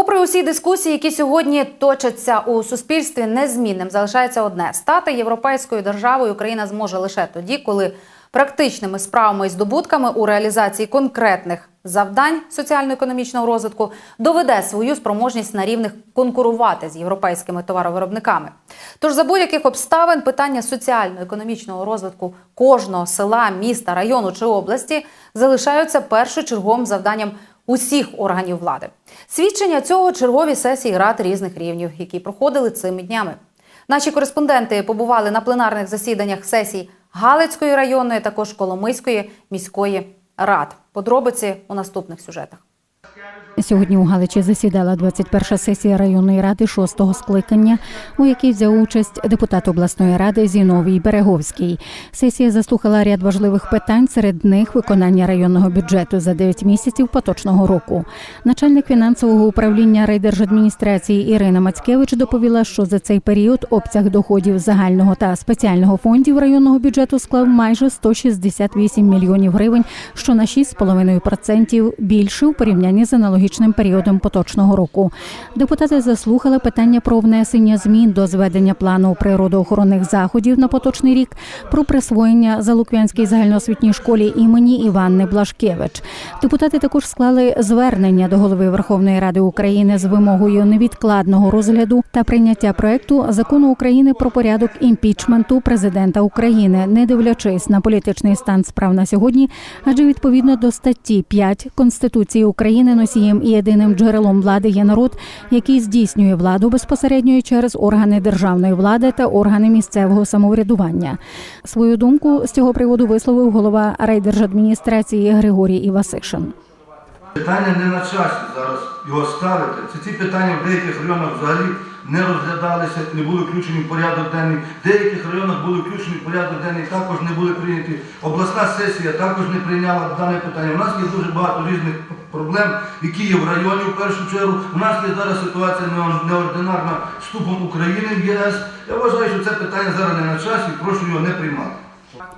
Попри усі дискусії, які сьогодні точаться у суспільстві, незмінним залишається одне: стати європейською державою Україна зможе лише тоді, коли практичними справами і здобутками у реалізації конкретних завдань соціально-економічного розвитку доведе свою спроможність на рівних конкурувати з європейськими товаровиробниками. Тож за будь-яких обставин питання соціально-економічного розвитку кожного села, міста, району чи області залишаються першочерговим завданням усіх органів влади. Свідчення цього чергові сесії рад різних рівнів, які проходили цими днями. Наші кореспонденти побували на пленарних засіданнях сесій Галицької районної, також Коломийської міської рад. Подробиці у наступних сюжетах. Сьогодні у Галичі засідала 21-ша сесія районної ради шостого скликання, у якій взяв участь депутат обласної ради Зіновій Береговський. Сесія заслухала ряд важливих питань, серед них виконання районного бюджету за 9 місяців поточного року. Начальник фінансового управління райдержадміністрації Ірина Мацькевич доповіла, що за цей період обсяг доходів загального та спеціального фондів районного бюджету склав майже 168 мільйонів гривень, що на 6,5% більше у порівнянні з аналогічним періодом поточного року. Депутати заслухали питання про внесення змін до зведення плану природоохоронних заходів на поточний рік, про присвоєння Залуквянській загальноосвітній школі імені Іванни Блашкевич. Депутати також склали звернення до голови Верховної Ради України з вимогою невідкладного розгляду та прийняття проекту закону України про порядок імпічменту президента України, не дивлячись на політичний стан справ на сьогодні, адже відповідно до статті 5 Конституції України носієм і єдиним джерелом влади є народ, який здійснює владу безпосередньо через органи державної влади та органи місцевого самоврядування. Свою думку з цього приводу висловив голова райдержадміністрації Григорій Івасишин. Питання не на часі зараз його ставити. Це ці питання в деяких районах взагалі не розглядалися, не були включені в порядок денний. В деяких районах були включені в порядок денний, також не були прийняті. Обласна сесія також не прийняла дане питання. У нас є дуже багато різних проблем, які є в районі в першу чергу. У нас є зараз ситуація неординарна з вступом України в ЄС. Я вважаю, що це питання зараз не на часі, прошу його не приймати.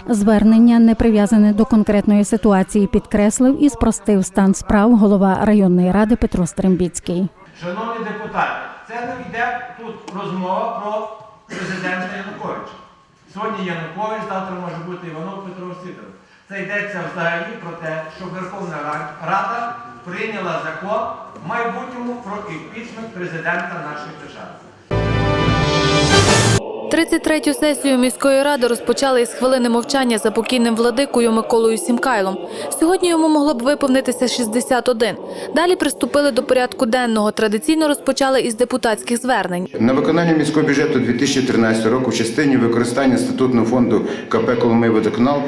Звернення не прив'язане до конкретної ситуації, підкреслив і спростив стан справ голова районної ради Петро Стрембіцький. Шановні депутати, це йде тут розмова про президента Януковича. Сьогодні Янукович, завтра може бути Іванов Петро Сидоров. Це йдеться взагалі про те, що Верховна Рада прийняла закон в майбутньому про імпічмент президента нашої держави. 33-ю сесію міської ради розпочали із хвилини мовчання за покійним владикою Миколою Сімкайлом. Сьогодні йому могло б виповнитися 61. Далі приступили до порядку денного. Традиційно розпочали із депутатських звернень. На виконання міського бюджету 2013 року в частині використання статутного фонду КП Коломий водоканал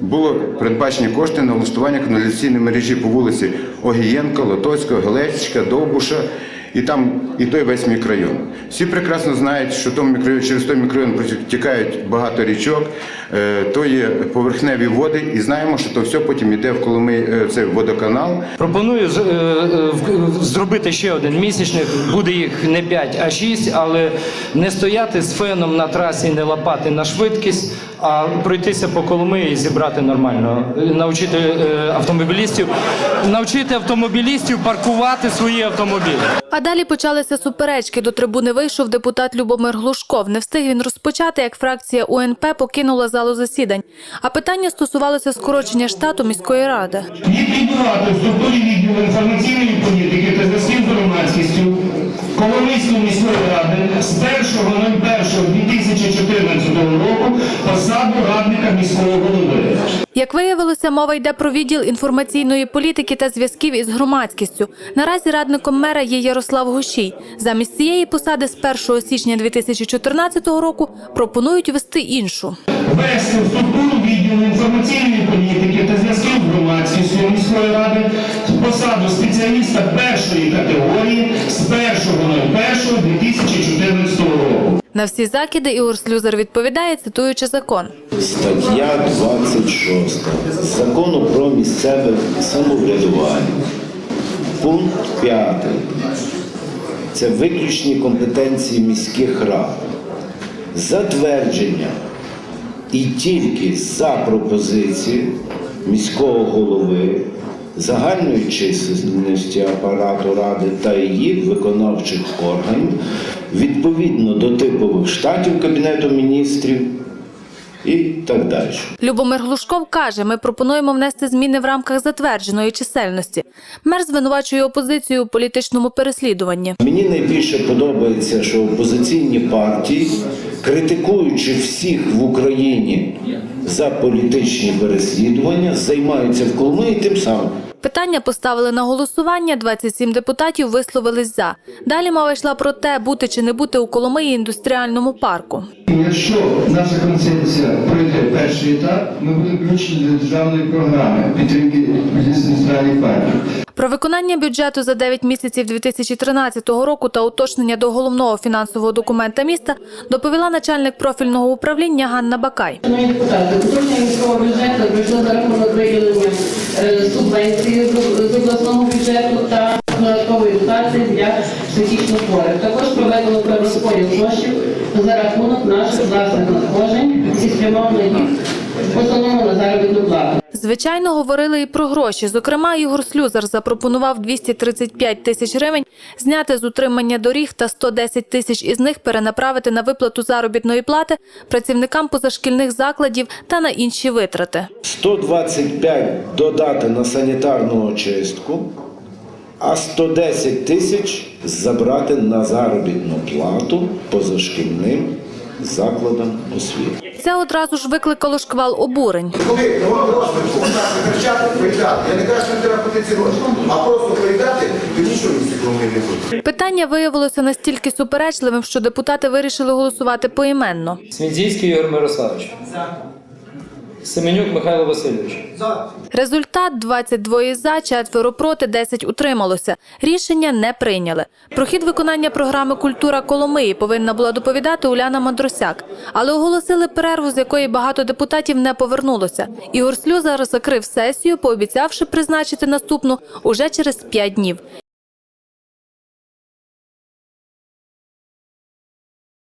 було передбачені кошти на влаштування каналізаційної мережі по вулиці Огієнка, Лотоцького, Гелечка, Довбуша. І там і той весь мікрорайон. Всі прекрасно знають, що тому мікрорайон, через той мікрорайон протікають багато річок, е, то є поверхневі води, і знаємо, що то все потім йде в Коломий, е, це водоканал. Пропоную е, зробити ще один місячник. Буде їх не 5, а 6, але не стояти з феном на трасі, не лапати на швидкість, а пройтися по Коломиї і зібрати нормально. Е, Навчити е, автомобілістів, навчити автомобілістів паркувати свої автомобілі. А далі почалися суперечки. До трибуни вийшов депутат Любомир Глушков. Не встиг він розпочати, як фракція УНП покинула залу засідань. А питання стосувалося скорочення штату міської ради. Є прибирати в структурі відділу інформаційної політики та зв'язків з громадськістю Коломийської міської ради з 1.01.2014 року посаду радника міського голови. Як виявилося, мова йде про відділ інформаційної політики та зв'язків із громадськістю. Наразі радником мера є Ярослав Гощій. Замість цієї посади з 1 січня 2014 року пропонують вести іншу. Ввести в структуру відділу інформаційної політики та зв'язків з громадськістю міської ради посаду спеціаліста першої категорії з 1.01.2014 року. На всі закиди Ігор Слюзар відповідає, цитуючи закон. Стаття 26 Закону про місцеве самоврядування. Пункт 5. Це виключні компетенції міських рад. Затвердження і тільки за пропозиції міського голови загальної чисельності апарату ради та її виконавчих органів відповідно до штатів Кабінету міністрів і так далі. Любомир Глушков каже, ми пропонуємо внести зміни в рамках затвердженої чисельності. Мер звинувачує опозицію у політичному переслідуванні. Мені найбільше подобається, що опозиційні партії, критикуючи всіх в Україні за політичні переслідування, займаються в Коломиї тим самим. Питання поставили на голосування. 27 депутатів висловились за. Далі мова йшла про те, бути чи не бути у Коломиї індустріальному парку. Якщо наша концепція пройде перший етап, ми будемо включені до державної програми підтримки індустріальних парків. Про виконання бюджету за 9 місяців 2013 року та уточнення до головного фінансового документа міста доповіла начальник профільного управління Ганна Бакай. Шановні депутати, уточнення міського бюджету пройшло за рахунок виділення е, субвенції з з обласного бюджету та додаткової дотації для психічно хворих. Також проведено перерозподіл коштів за рахунок наших власних надходжень і спрямовано їх в основному на заробітну плату. Звичайно, говорили і про гроші. Зокрема, Ігор Слюзар запропонував 235 тисяч гривень зняти з утримання доріг та 110 тисяч із них перенаправити на виплату заробітної плати працівникам позашкільних закладів та на інші витрати. 125 додати на санітарну очистку, а 110 тисяч забрати на заробітну плату позашкільним закладам освіти. Це одразу ж викликало шквал обурень. Коли голосно кричати, поїдати. Я не кажу, що не треба платити ці гроші, а просто поїдати, то нічого не буде. Питання виявилося настільки суперечливим, що депутати вирішили голосувати поіменно. Смідзійський Ігор Мирославович. Семенюк Михайло Васильович. Результат 22 за, четверо проти, 10 утрималося. Рішення не прийняли. Про хід виконання програми Культура Коломиї повинна була доповідати Уляна Мандросяк. Але оголосили перерву, з якої багато депутатів не повернулося. Ігор Слюзар закрив сесію, пообіцявши призначити наступну уже через 5 днів.